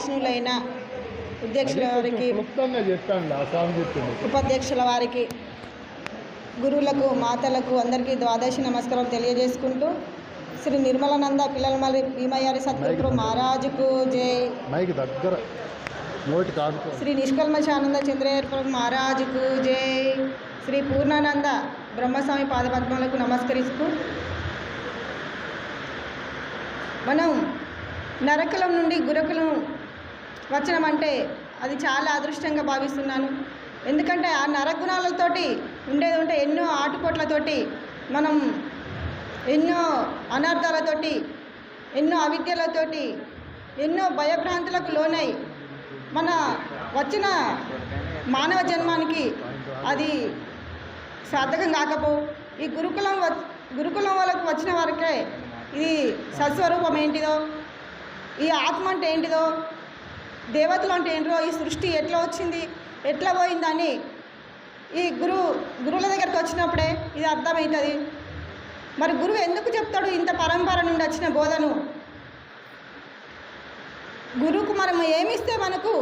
ఆశనులైన అధ్యక్షుల వారికి ఉపాధ్యక్షుల వారికి గురువులకు మాతలకు అందరికీ ద్వాదశి నమస్కారం తెలియజేసుకుంటూ శ్రీ నిర్మలానంద పిల్లలమల్లి భీమయ్యారి సద్గురు మహారాజుకు జై. మైక్ దగ్గర. నోటి కాదు శ్రీ నిష్కల్మశానంద మహారాజుకు జై. శ్రీ పూర్ణానంద బ్రహ్మస్వామి పాదపద్మాలకు నమస్కరిస్తూ మనం నరకలం నుండి గురకులం వచ్చడం అంటే అది చాలా అదృష్టంగా భావిస్తున్నాను. ఎందుకంటే ఆ నరగుణాలతోటి ఉండేది ఉంటే ఎన్నో ఆటుపోట్లతోటి మనం ఎన్నో అనర్థాలతోటి ఎన్నో అవిద్యలతోటి ఎన్నో భయభ్రాంతులకు లోనై మన వచ్చిన మానవ జన్మానికి అది సార్థకం కాకపో ఈ గురుకులం వ- గురుకులం వాళ్ళకు వచ్చిన వరకే ఇది సత్స్వరూపం ఏంటిదో ఈ ఆత్మ అంటే ఏంటిదో దేవతలు అంటే ఏంటో ఈ సృష్టి ఎట్లా వచ్చింది? ఎట్లా పోయిందని ఈ గురువు గురువుల దగ్గరికి వచ్చినప్పుడే ఇది అర్థమవుతుంది మరి గురువు ఎందుకు చెప్తాడు ఇంత పరంపర నుండి వచ్చిన బోధను? గురువుకు మనం ఏమిస్తే మనకు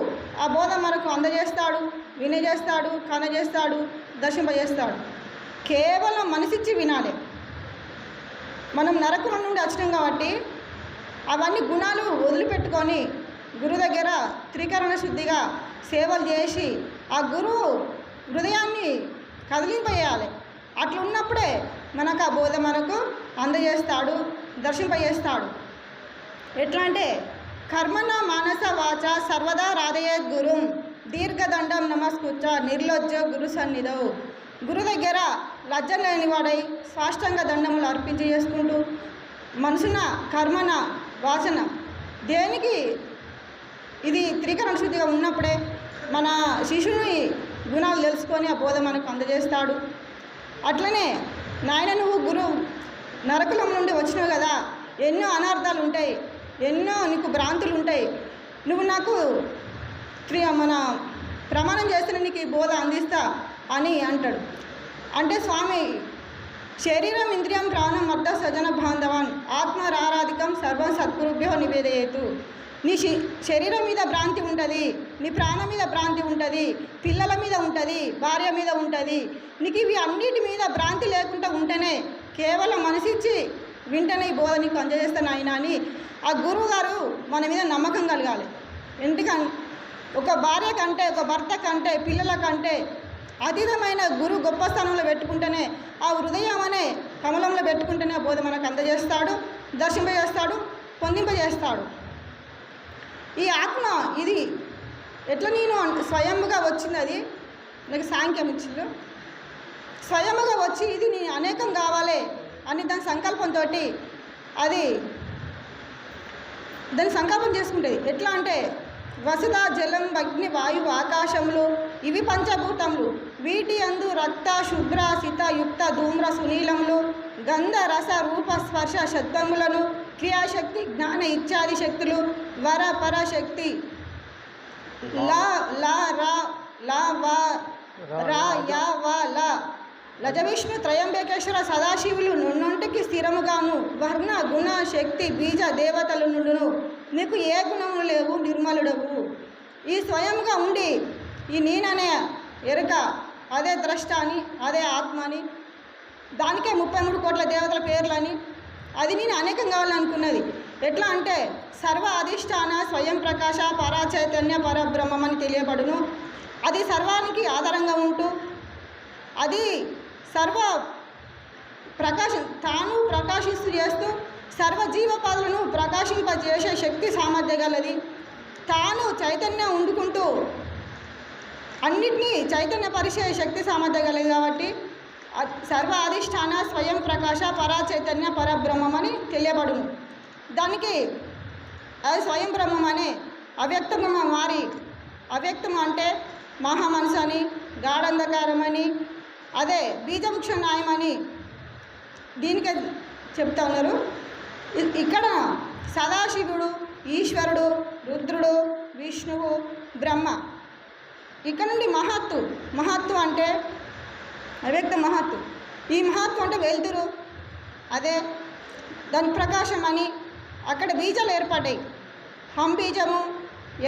ఆ బోధ మనకు అందజేస్తాడు వినజేస్తాడు కనజేస్తాడు దర్శింపజేస్తాడు. కేవలం మనసిచ్చి వినాలి. మనం నరకుల నుండి వచ్చినాం కాబట్టి అవన్నీ గుణాలు వదిలిపెట్టుకొని గురు దగ్గర త్రికరణ శుద్ధిగా సేవలు చేసి ఆ గురువు హృదయాన్ని కదిలింపజేయాలి. అట్లా ఉన్నప్పుడే మనకు ఆ బోధ మనకు అందజేస్తాడు దర్శింపజేస్తాడు. ఎట్లా అంటే కర్మణ మానస వాచ సర్వదా రాధయే గురుం దీర్ఘదండం నమస్కృత నిర్లజ్జ గురు సన్నిధవు గురు దగ్గర లజ్జ లేనివాడై సాష్టంగ దండములు అర్పించి చేసుకుంటూ మనసున కర్మన వాసన దేనికి ఇది త్రికరణ శుద్ధిగా ఉన్నప్పుడే మన శిష్యుని గుణాలు తెలుసుకొని ఆ బోధ మనకు అందజేస్తాడు. అట్లనే నాయన నువ్వు గురు నరకులం నుండి వచ్చినావు కదా ఎన్నో అనార్థాలు ఉంటాయి ఎన్నో నీకు భ్రాంతులు ఉంటాయి. నువ్వు నాకు త్రి మన ప్రమాణం చేస్తున్న నీకు ఈ బోధ అందిస్తా అని అంటాడు. అంటే స్వామి శరీరం ఇంద్రియం ప్రాణం మద్ద సజన బాంధవాన్ ఆత్మరారాధికం సర్వం సద్గురుభ్యో నివేదయేతు. నీ శి- శరీరం మీద భ్రాంతి ఉంటుంది నీ ప్రాణం మీద భ్రాంతి ఉంటుంది పిల్లల మీద ఉంటుంది భార్య మీద ఉంటుంది. నీకు ఇవి అన్నిటి మీద భ్రాంతి లేకుండా ఉంటేనే కేవలం మనసిచ్చి వింటనే ఈ బోధ నీకు అందజేస్తాను ఆయన అని ఆ గురువు గారు మన మీద నమ్మకం కలగాలి. ఎందుకని ఒక భార్య కంటే ఒక భర్త కంటే పిల్లల కంటే అతీతమైన గురు గొప్ప స్థానంలో పెట్టుకుంటేనే ఆ హృదయం అనే కమలంలో పెట్టుకుంటేనే ఆ బోధ మనకు అందజేస్తాడు దర్శింపజేస్తాడు పొందింపజేస్తాడు. ఈ ఆత్మ ఇది ఎట్లా నేను స్వయంగా వచ్చింది అది? నాకు సాంఖ్యం ఇచ్చిండు. స్వయముగా వచ్చి ఇది నేను అనేకం కావాలి అని దాని సంకల్పంతో అది దాని సంకల్పం చేసుకుంటుంది ఎట్లా అంటే వసుధ జలం అగ్ని వాయువు ఆకాశములు ఇవి పంచభూతములు. వీటి అందు రక్త శుభ్ర సిత యుక్త ధూమ్ర సునీలములు గంధ రస రూప స్పర్శ శబ్దములను క్రియాశక్తి జ్ఞాన ఇత్యాది శక్తులు వర పర శక్తి. లా లా రా లా వా రా యా వా లా. లజవిష్ణు త్రయంబకేశ్వర సదాశివులు నున్నొంటికి స్థిరముగాను. వర్ణ గుణ శక్తి బీజ దేవతలు నుండును నీకు ఏ గుణములు లేవు? నిర్మలుడవు. ఈ స్వయంగా ఉండి ఈ నేననే ఎరుక. అదే ద్రష్ట అని అదే ఆత్మ అని దానికే ముప్పై మూడు కోట్ల దేవతల పేర్లని అది నేను అనేకం కావాలనుకున్నది. ఎట్లా అంటే సర్వ అధిష్టాన స్వయం ప్రకాశ పరాచైతన్య పరబ్రహ్మం అని తెలియబడును. అది సర్వానికి ఆధారంగా ఉంటూ అది సర్వ ప్రకాశం తాను ప్రకాశిస్తూ చేస్తూ సర్వ జీవపాదులను ప్రకాశింపజేసే శక్తి సామర్థ్యం గలది. తాను చైతన్యం ఉండుకుంటూ అన్నిటినీ చైతన్యపరిచే శక్తి సామర్థ్యం గలది కాబట్టి సర్వ అధిష్టాన స్వయం ప్రకాశ పరాచైతన్య పరబ్రహ్మమని పరబ్రహ్మం అని తెలియబడును. దానికి అది స్వయం బ్రహ్మం అనే అవ్యక్తంగా మారి అవ్యక్తం అంటే మహామనసు అని గాఢంధకారం అని అదే బీజముక్ష న్యాయమని అని దీనికే చెప్తా ఉన్నారు ఇక్కడ సదాశివుడు ఈశ్వరుడు రుద్రుడు విష్ణువు బ్రహ్మ. ఇక్కడ నుండి మహత్తు మహత్తు అంటే అవ్యక్త మహత్వం ఈ మహత్వం అంటే వెలుతురు అదే దాని ప్రకాశం అని అక్కడ బీజాలు ఏర్పడ్డాయి. హం బీజము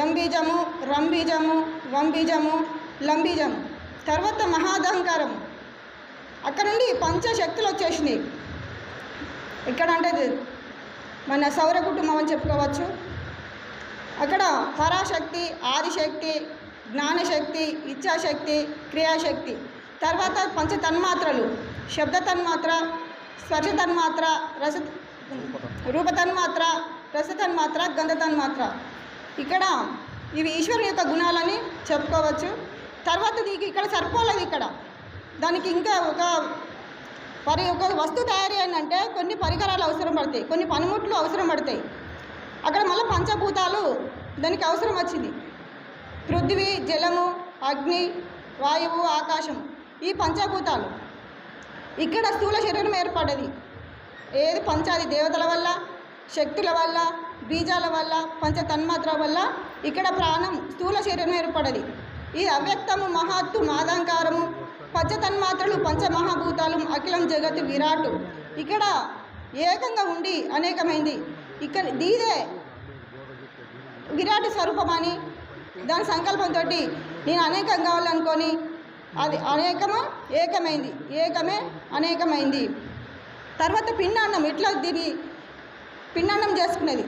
ఎం బీజము రం బీజము వం బీజము లంబీజము తర్వాత మహాదహంకారం అక్కడ నుండి పంచశక్తులు వచ్చేసినాయి. ఇక్కడ అంటే మన సౌర కుటుంబం అని చెప్పుకోవచ్చు. అక్కడ పరాశక్తి ఆదిశక్తి జ్ఞానశక్తి ఇచ్ఛాశక్తి క్రియాశక్తి. తర్వాత పంచ తన్మాత్రలు. శబ్ద తన్మాత్ర స్పర్శ తన్మాత్ర రస రూప తన్మాత్ర రస తన్మాత్ర గంధ తన్మాత్ర. ఇక్కడ ఇవి ఈశ్వరుని యొక్క గుణాలని చెప్పుకోవచ్చు. తర్వాత దీనికి ఇక్కడ సరిపోలేదు ఇక్కడ. దానికి ఇంకా ఒక పరి ఒక వస్తువు తయారీ అయిందంటే కొన్ని పరికరాలు అవసరం పడతాయి. కొన్ని పనిముట్లు అవసరం పడతాయి. అక్కడ మళ్ళీ పంచభూతాలు దానికి అవసరం వచ్చింది. పృథ్వీ జలము అగ్ని వాయువు ఆకాశం ఈ పంచభూతాలు. ఇక్కడ స్థూల శరీరం ఏర్పడ్డది. ఏది పంచాది దేవతల వల్ల శక్తుల వల్ల బీజాల వల్ల పంచ తన్మాత్ర వల్ల ఇక్కడ ప్రాణం స్థూల శరీరం ఏర్పడది ఈ అవ్యక్తము మహత్తు మాదంకారము పంచ తన్మాత్రలు పంచమహాభూతాలు అఖిలం జగత్తు విరాటు. ఇక్కడ ఏకంగా ఉండి అనేకమైంది. ఇక్కడ దీదే విరాట్ స్వరూపమని దాని సంకల్పంతో నేను అనేకం కావాలనుకొని అది అనేకము? ఏకమైంది. ఏకమే? అనేకమైంది. తర్వాత పిండాన్నం. ఎట్లా దీని పిండాన్నం చేసుకునేది.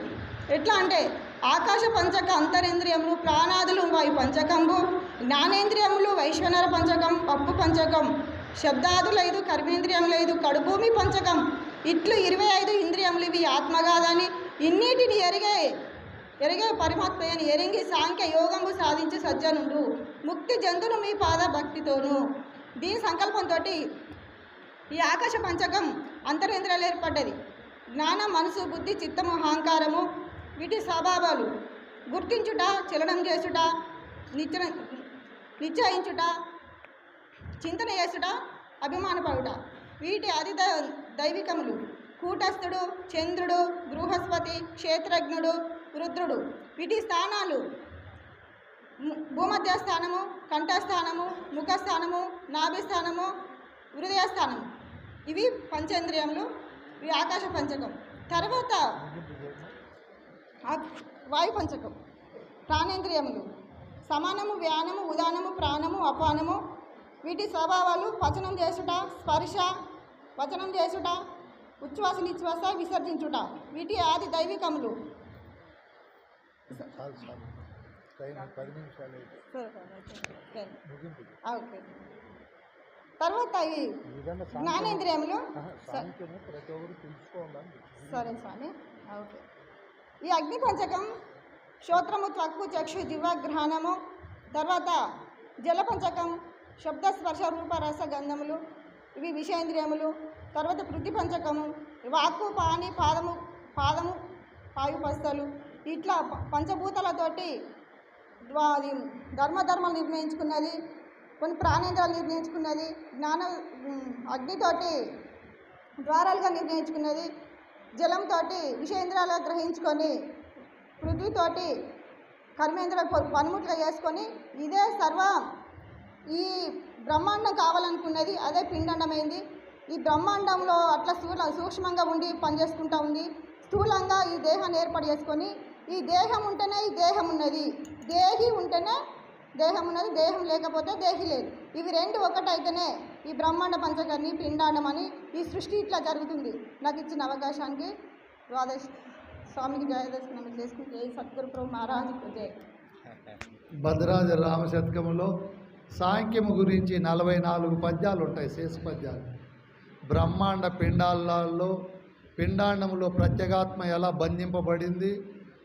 ఎట్లా అంటే ఆకాశ పంచక అంతరేంద్రియములు ప్రాణాదులు వాయు పంచకంబు జ్ఞానేంద్రియములు వైశ్వనర పంచకం పప్పు పంచకం శబ్దాదు లేదు కర్మేంద్రియములు లేదు కడుభూమి పంచకం. ఇట్లు ఇరవై ఐదు ఇంద్రియములు ఇవి ఆత్మగాదని ఇన్నిటిని ఎరిగే ఎరిగే పరమాత్మయని ఎరింగి సాంఖ్య యోగము సాధించి సజ్జనుడు. ముక్తి జంతును మీ పాద భక్తితోను. దీని సంకల్పంతో ఈ ఆకాశ పంచకం అంతరేంద్రియాలు ఏర్పడ్డది. జ్ఞానం మనసు బుద్ధి చిత్తము అహంకారము వీటి స్వభావాలు గుర్తించుట చలనం చేసుట నిత్య నిశ్చయించుట చింతన చేసుట అభిమానపడుట వీటి అతి దైవికములు. కూటస్థుడు చంద్రుడు బృహస్పతి క్షేత్రజ్ఞుడు రుద్రుడు. వీటి స్థానాలు భూమధ్యస్థానము భూమధ్య స్థానము కంఠస్థానము ముఖస్థానము నాభిస్థానము హృదయస్థానం ఇవి పంచేంద్రియములు ఇవి ఆకాశ పంచకం. తర్వాత వాయు పంచకం. ప్రాణేంద్రియములు. సమానము వ్యానము ఉదానము ప్రాణము అపానము. వీటి స్వభావాలు పచనం చేసుట స్పర్శ వచనం చేసుట ఉచ్ఛ్వాస నిశ్వాస విసర్జించుట. వీటి ఆది దైవికములు. చాలు చాలు. టైం పది నిమిషాలు ముగింపు. ఓకే. తర్వాత ఈ జ్ఞానేంద్రియములు ప్రతి ఒక్కరు తెలుసుకోవాలని సరే స్వామి. ఓకే. ఈ అగ్ని పంచకం శ్రోత్రము త్వక్కు చక్షు దివ గ్రహణము తర్వాత జల పంచకం శబ్ద స్పర్శ రూప రస గంధములు ఇవి విషేంద్రియములు తర్వాత పృథ్వీ పంచకము వాక్కు పాని పాదము పాదము పాయుపస్తలు ఇట్లా పంచభూతాలతోటి అది ధర్మధర్మాలు నిర్ణయించుకున్నది కొన్ని ప్రాణేంద్రాలు నిర్ణయించుకున్నది జ్ఞాన అగ్నితోటి ద్వారాలుగా నిర్ణయించుకున్నది జలంతో విషేంద్రాలు గ్రహించుకొని పృథ్వీతోటి కర్మేంద్ర పనిముట్లుగా చేసుకొని ఇదే సర్వ ఈ బ్రహ్మాండం కావాలనుకున్నది అదే పిండండమైంది. ఈ బ్రహ్మాండంలో అట్లా స్థూల సూక్ష్మంగా ఉండి పనిచేసుకుంటూ ఉంది. స్థూలంగా ఈ దేహాన్ని ఏర్పాటు చేసుకొని ఈ దేహం ఉంటేనే ఈ దేహం ఉన్నది. దేహి ఉంటేనే దేహం ఉన్నది దేహం లేకపోతే దేహి లేదు. ఇవి రెండు ఒకటైతేనే ఈ బ్రహ్మాండ పంచకర్ణి పిండాండం అని ఈ సృష్టి ఇట్లా జరుగుతుంది. నాకు ఇచ్చిన అవకాశానికి ద్వాదశ స్వామికి జయదర్శనం చేసుకుంటే సద్గురు ప్రభు మహారాజుకు జయ. భద్రాజ రామశతకములో సాంఖ్యము గురించి నలభై నాలుగు పద్యాలు ఉంటాయి శేష పద్యాలు. బ్రహ్మాండ పిండాలలో పిండాండములో ప్రత్యేగాత్మ ఎలా బంధింపబడింది?